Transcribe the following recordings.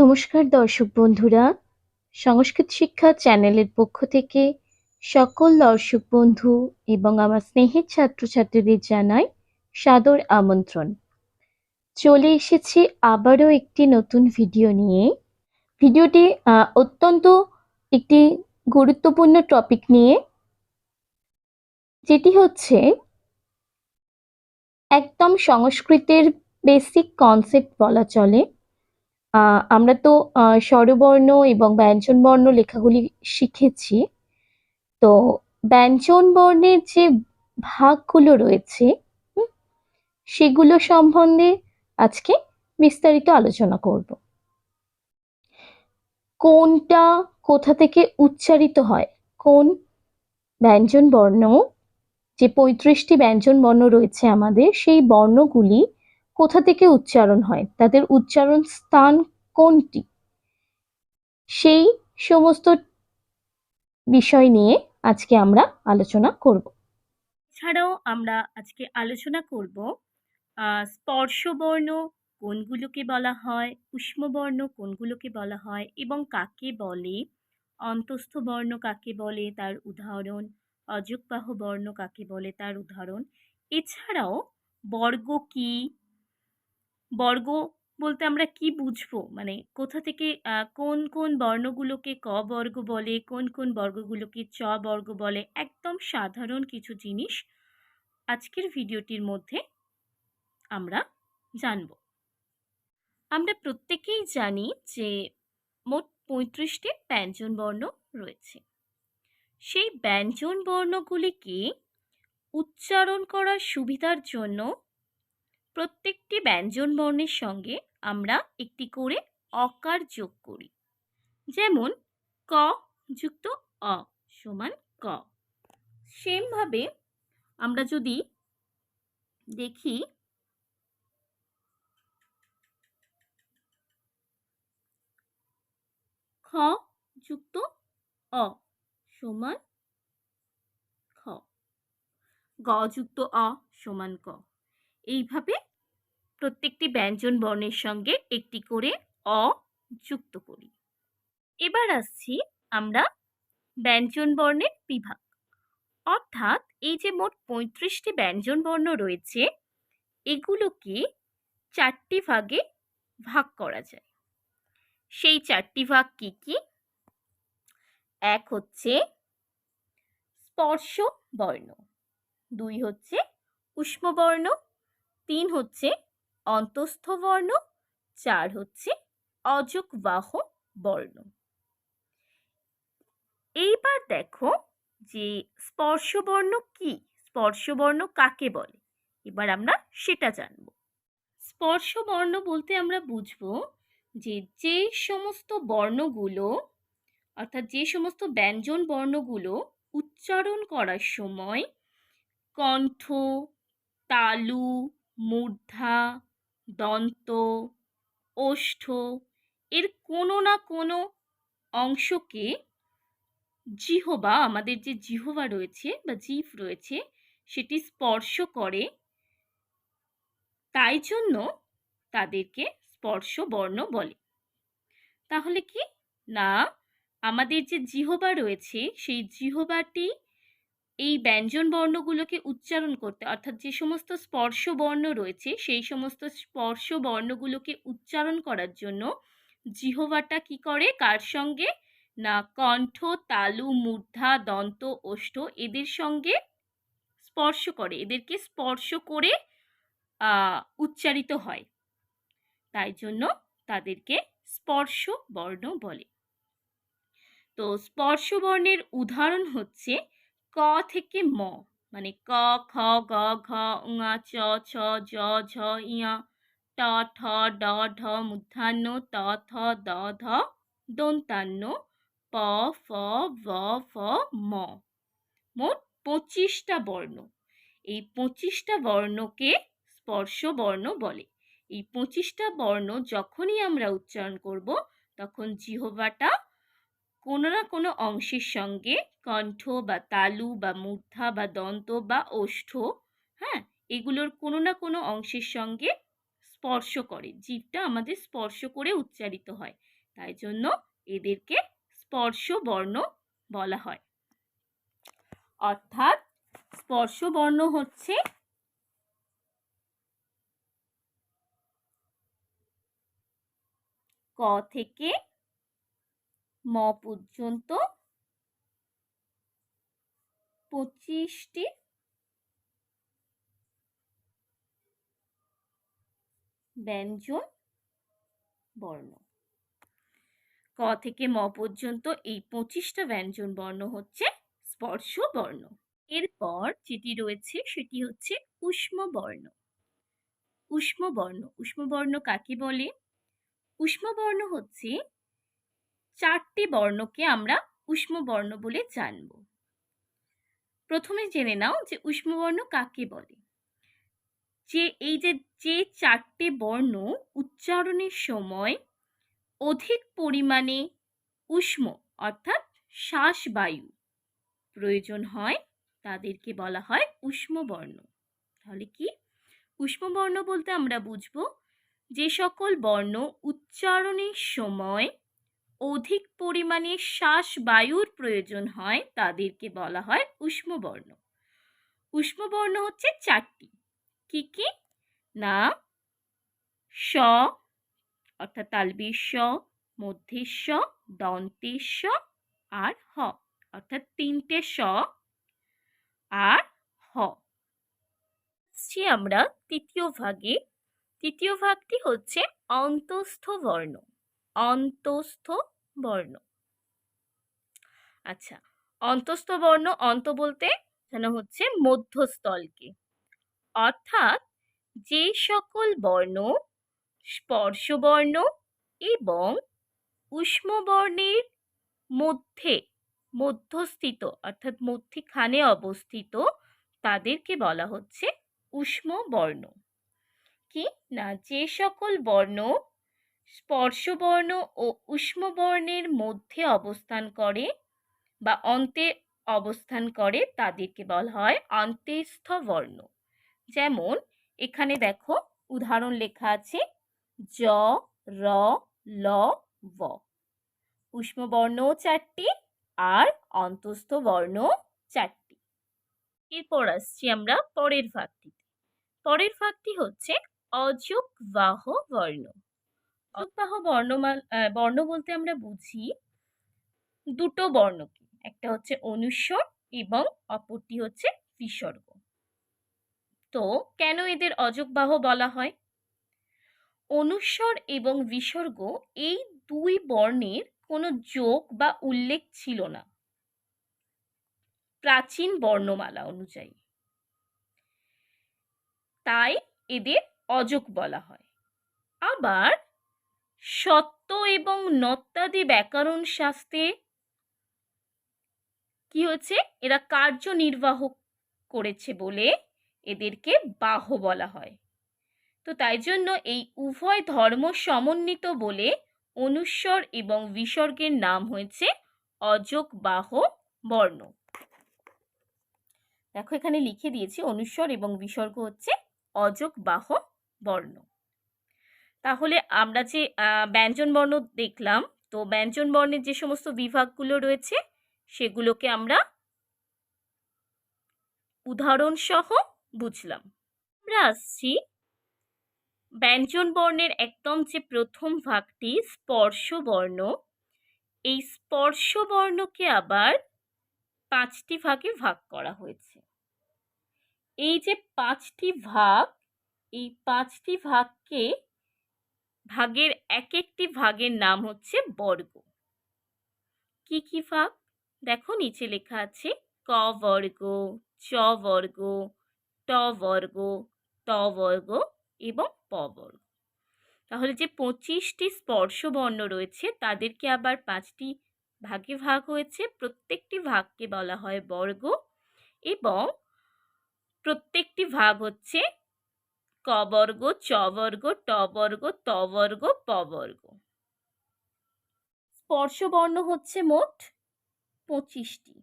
নমস্কার দর্শক বন্ধুরা। সংস্কৃত শিক্ষা চ্যানেলের পক্ষ থেকে সকল দর্শক বন্ধু এবং আমার স্নেহের ছাত্রছাত্রীদের জানাই সাদর আমন্ত্রণ। চলে এসেছি আবারও একটি নতুন ভিডিও নিয়ে। ভিডিওটি অত্যন্ত একটি গুরুত্বপূর্ণ টপিক নিয়ে, যেটি হচ্ছে একদম সংস্কৃতের বেসিক কনসেপ্ট বলা চলে। আমরা তো স্বরবর্ণ এবং ব্যঞ্জন বর্ণ লেখাগুলি শিখেছি। তো ব্যঞ্জন বর্ণের যে ভাগগুলো রয়েছে সেগুলো সম্বন্ধে আজকে বিস্তারিত আলোচনা করব। কোনটা কোথা থেকে উচ্চারিত হয়? কোন ব্যঞ্জন বর্ণ যে পঁয়ত্রিশটি ব্যঞ্জন বর্ণ রয়েছে আমাদের, সেই বর্ণগুলি কোথা থেকে উচ্চারণ হয়? তাদের উচ্চারণ স্থান কোনটি? সেই সমস্ত বিষয় নিয়ে আজকে আমরা আলোচনা করব। এছাড়াও আমরা আজকে আলোচনা করব স্পর্শবর্ণ কোনগুলোকে বলা হয়, উষ্মবর্ণ কোনগুলোকে বলা হয় এবং কাকে বলে, অন্তস্থ বর্ণ কাকে বলে তার উদাহরণ, অযোগবাহ বর্ণ কাকে বলে তার উদাহরণ। এছাড়াও বর্গ কি বর্গ বলতে আমরা কি বুঝব? মানে কোথা থেকে কোন কোন বর্ণগুলোকে ক বর্গ বলে, কোন কোন বর্গগুলোকে চ বর্গ বলে, একদম সাধারণ কিছু জিনিস আজকের ভিডিওটির মধ্যে আমরা জানব। আমরা প্রত্যেকেই জানি যে মোট পঁয়ত্রিশটি ব্যঞ্জন বর্ণ রয়েছে। সেই ব্যঞ্জন বর্ণগুলিকে উচ্চারণ করার সুবিধার জন্য প্রত্যেকটি ব্যঞ্জন বর্ণের সঙ্গে আমরা একটি করে অকার যোগ করি। যেমন, ক যুক্ত অ সমান ক। সেমভাবে আমরা যদি দেখি, খ যুক্ত অ সমান খ। গ যুক্ত অ সমান ক। এইভাবে প্রত্যেকটি ব্যঞ্জন বর্ণের সঙ্গে একটি করে অ যুক্ত করি। এবার আসছি আমরা ব্যঞ্জন বর্ণের বিভাগ। অর্থাৎ এই যে মোট পঁয়ত্রিশটি ব্যঞ্জন বর্ণ রয়েছে, এগুলোকে চারটি ভাগে ভাগ করা যায়। সেই চারটি ভাগ কি কি? এক হচ্ছে স্পর্শ বর্ণ, দুই হচ্ছে উষ্মবর্ণ তিন হচ্ছে অন্তস্থ বর্ণ চার হচ্ছে অযোগবাহ বর্ণ। এইবার দেখো যে স্পর্শবর্ণ কি? স্পর্শবর্ণ কাকে বলে? এবার আমরা সেটা জানব। স্পর্শবর্ণ বলতে আমরা বুঝব যে যে সমস্ত বর্ণগুলো, অর্থাৎ যে সমস্ত ব্যঞ্জন বর্ণগুলো উচ্চারণ করার সময় কণ্ঠ, তালু মূর্ধা, দন্ত, ওষ্ঠ এর কোনো না কোনো অংশকে জিহবা, আমাদের যে জিহবা রয়েছে বা জিভ রয়েছে, সেটি স্পর্শ করে। তাই জন্য তাদেরকে স্পর্শ বর্ণ বলে। তাহলে কি? না, আমাদের যে জিহবা রয়েছে, সেই জিহবাটি এই ব্যঞ্জন বর্ণগুলোকে উচ্চারণ করতে, অর্থাৎ যে সমস্ত স্পর্শ বর্ণ রয়েছে, সেই সমস্ত স্পর্শ বর্ণগুলোকে উচ্চারণ করার জন্য জিহবাটা কি করে? কার সঙ্গে? না, কণ্ঠ, তালু, মূর্ধা, দন্ত, ওষ্ঠ এদের সঙ্গে স্পর্শ করে, এদেরকে স্পর্শ করে উচ্চারিত হয়। তাই জন্য তাদেরকে স্পর্শ বর্ণ বলে। তো স্পর্শ বর্ণের উদাহরণ হচ্ছে ক থেকে ম। মানে ক, খ, গ, ঘ ঙ চ ছ জ ঝ ইয়া ট, ঠ, ড, ঢ মূর্ধান্য ত, থ, দ, ধ, দন্তান্ন, প, ফ ব ফ, ম। মোট পঁচিশটা বর্ণ। এই পঁচিশটা বর্ণকে স্পর্শ বর্ণ বলে। এই পঁচিশটা বর্ণ যখনই আমরা উচ্চারণ করব, তখন জিহবাটা কোনো না কোনো অংশের সঙ্গে কণ্ঠ বা তালু বা মূর্ধা বা দন্ত বা ওষ্ঠ হ্যাঁ? এগুলোর কোনো না কোনো অংশের সঙ্গে স্পর্শ করে। জীবটা আমাদের স্পর্শ করে উচ্চারিত হয়। তাই জন্য এদেরকে স্পর্শ বর্ণ বলা হয়। অর্থাৎ স্পর্শ বর্ণ হচ্ছে ক থেকে ম পর্যন্ত পঁচিশটি ব্যঞ্জন বর্ণ। ক থেকে ম পর্যন্ত এই পঁচিশটা ব্যঞ্জন বর্ণ হচ্ছে স্পর্শ বর্ণ। এরপর যেটি রয়েছে সেটি হচ্ছে উষ্ম বর্ণ। উষ্ম বর্ণ। উষ্ম বর্ণ কাকে বলে? উষ্ম বর্ণ হচ্ছে চারটি বর্ণকে আমরা উষ্ম বর্ণ বলে জানব। প্রথমে জেনে নাও যে উষ্ম বর্ণ কাকে বলে। যে, এই যে যে চারটে বর্ণ উচ্চারণের সময় অধিক পরিমাণে উষ্ম, অর্থাৎ শ্বাসবায়ু প্রয়োজন হয়, তাদেরকে বলা হয় উষ্ম বর্ণ। তাহলে কি? উষ্ম বর্ণ বলতে আমরা বুঝব যে সকল বর্ণ উচ্চারণের সময় অধিক পরিমাণে শ্বাস বায়ুর প্রয়োজন হয় তাদেরকে বলা হয় উষ্ম বর্ণ উষ্ম বর্ণ হচ্ছে চারটি। কি কি? না স, অর্থাৎ তালবীর স, মধ্যের স, দন্তের স আর হ, অর্থাৎ তিনটে স আর হ। আসছি আমরা তৃতীয় ভাগে। তৃতীয় ভাগটি হচ্ছে অন্তস্থ বর্ণ অন্তস্থ বর্ণ। আচ্ছা অন্তস্থ বর্ণ, অন্ত বলতে যেন হচ্ছে মধ্যস্থলকে। অর্থাৎ যে সকল বর্ণ, স্পর্শবর্ণ এবং উষ্ম বর্ণের মধ্যে মধ্যস্থিত, অর্থাৎ মধ্যিখানে অবস্থিত, তাদেরকে বলা হচ্ছে উষ্ম বর্ণ কি? না, যে সকল বর্ণ স্পর্শবর্ণ ও উষ্ম বর্ণের মধ্যে অবস্থান করে বা অন্তে অবস্থান করে তাদেরকে বলা হয় অন্তেস্থ বর্ণ যেমন, এখানে দেখো, উদাহরণ লেখা আছে জ র, ল, ব। উষ্ম বর্ণও চারটি আর অন্তস্থ বর্ণ চারটি। এরপর আসছি আমরা পরের ভাগটিতে। পরের ভাগটি হচ্ছে অযোগবাহ বর্ণ অযোগবাহ বর্ণমাল বর্ণ বলতে আমরা বুঝি দুটো বর্ণকে। একটা হচ্ছে অনুস্বর এবং অপরটি হচ্ছে বিসর্গ। তো কেন এদের অযোগবাহ বলা হয়? অনুস্বর এবং বিসর্গ এই দুই বর্ণের কোনো যোগ বা উল্লেখ ছিল না। প্রাচীন বর্ণমালা অনুযায়ী। তাই এদের অযোগ বলা হয়। আবার সত্য এবং নত্যাদি ব্যাকরণ শাস্ত্রে কি হচ্ছে? এরা কার্যনির্বাহ করেছে বলে এদেরকে বাহ বলা হয়। তো তাই জন্য এই উভয় ধর্ম সমন্বিত বলে অনুস্বর এবং বিসর্গের নাম হয়েছে অযোগ বাহ বর্ণ। দেখো এখানে লিখে দিয়েছি, অনুস্বর এবং বিসর্গ হচ্ছে অযোগ বাহ বর্ণ। তাহলে আমরা যে আহ, ব্যঞ্জন বর্ণ দেখলাম তো ব্যঞ্জন বর্ণের যে সমস্ত বিভাগগুলো রয়েছে সেগুলোকে আমরা উদাহরণ সহ বুঝলাম। আমরা আসছি ব্যঞ্জন বর্ণের একদম যে প্রথম ভাগটি স্পর্শ বর্ণ। এই স্পর্শ বর্ণকে আবার পাঁচটি ভাগে ভাগ করা হয়েছে। এই যে পাঁচটি ভাগ এই পাঁচটি ভাগকে ভাগের এক একটি ভাগের নাম হচ্ছে বর্গ। কি কি ভাগ? দেখো নিচে লেখা আছে, ক বর্গ, চ বর্গ, ট বর্গ, ত বর্গ এবং প বর্গ। তাহলে যে পঁচিশটি স্পর্শ বর্ণ রয়েছে, তাদেরকে আবার পাঁচটি ভাগে ভাগ হয়েছে। প্রত্যেকটি ভাগকে বলা হয় বর্গ এবং প্রত্যেকটি ভাগ হচ্ছে ক চবর্গ, টবর্গ, তবর্গ ট বর্গ ত বর্গ প বর্গ স্পর্শ বর্ণ হচ্ছে মোট পঁচিশটি।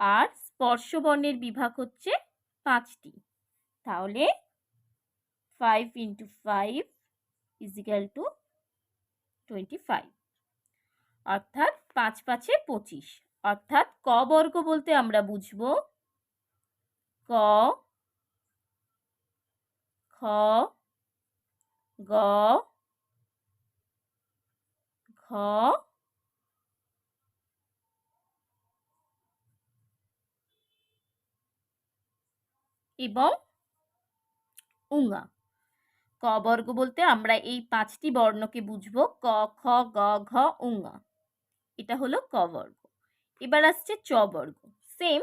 আর স্পর্শ বর্ণের বিভাগ হচ্ছে পাঁচটি। তাহলে five into five is equal to twenty five অর্থাৎ পাঁচ পাঁচে পঁচিশ। অর্থাৎ ক বর্গ বলতে আমরা বুঝব ক গ, ঘ, এবং উঙা ক বর্গ বলতে আমরা এই পাঁচটি বর্ণকে বুঝব। ক, খ, গ, ঘ উঙা এটা হলো ক বর্গ। এবার আসছে চ বর্গ। সেম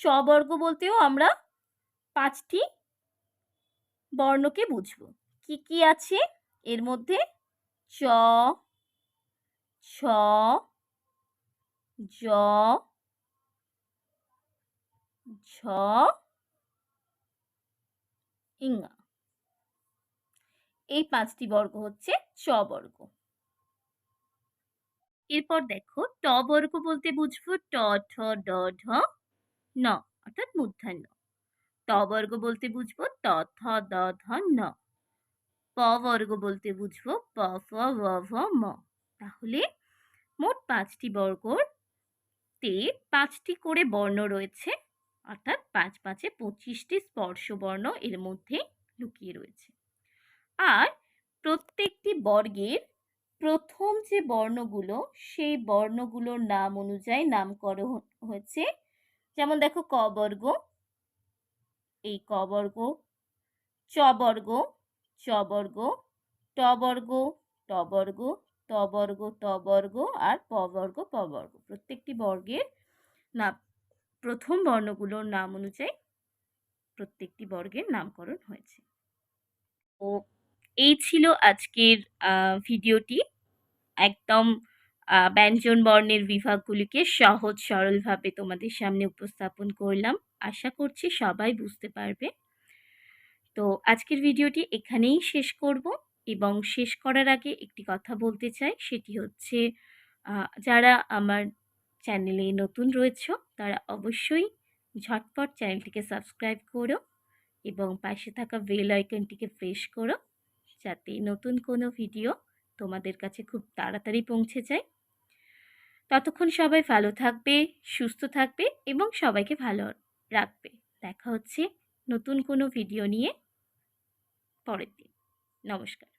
চ বর্গ বলতেও আমরা পাঁচটি বর্ণকে বুঝব। কি কি আছে? এর মধ্যে চ, ছ, জ, ঝ ইঙা এই পাঁচটি বর্গ হচ্ছে চ বর্গ। এরপর দেখো, ট বর্গ বলতে বুঝব ট, ঠ, ড, ঢ, ন, অর্থাৎ মূর্ধন্য। বর্গ বলতে বুঝব ত থ দ ধ ন। প বর্গ বলতে বুঝব প, ফ ব ভ, ম। তাহলে মোট পাঁচটি বর্গর তে পাঁচটি করে বর্ণ রয়েছে, অর্থাৎ পাঁচ পাঁচে পঁচিশটি স্পর্শ বর্ণ এর মধ্যে লুকিয়ে রয়েছে। আর প্রত্যেকটি বর্গের প্রথম যে বর্ণগুলো, সেই বর্ণগুলোর নাম অনুযায়ী নামকরণ হয়েছে যেমন দেখো ক বর্গ এই কবর্গ চবর্গ চবর্গ টবর্গ টবর্গ বর্গ, ট বর্গ ট বর্গ, ত বর্গ ত বর্গ আর পবর্গ পবর্গ প্রত্যেকটি বর্গের না প্রথম বর্ণগুলোর নাম অনুযায়ী প্রত্যেকটি বর্গের নামকরণ হয়েছে। ও এই ছিল আজকের ভিডিওটি। একদম ব্যঞ্জন বর্ণের বিভাগগুলিকে সহজ সরলভাবে তোমাদের সামনে উপস্থাপন করলাম। আশা করছি সবাই বুঝতে পারবে। তো আজকের ভিডিওটি এখানেই শেষ করব এবং শেষ করার আগে একটি কথা বলতে চাই, সেটি হচ্ছে যারা আমার চ্যানেলে নতুন রয়েছ, তারা অবশ্যই ঝটপট চ্যানেলটিকে সাবস্ক্রাইব করো এবং পাশে থাকা বেল আইকনটিকে প্রেস করো, যাতে নতুন কোনো ভিডিও তোমাদের কাছে খুব তাড়াতাড়ি পৌঁছে যায়। ততক্ষণ সবাই ভালো থাকবে, সুস্থ থাকবে এবং সবাইকে ভালো রাখবে। দেখা হচ্ছে নতুন কোনো ভিডিও নিয়ে পরের দিন। নমস্কার।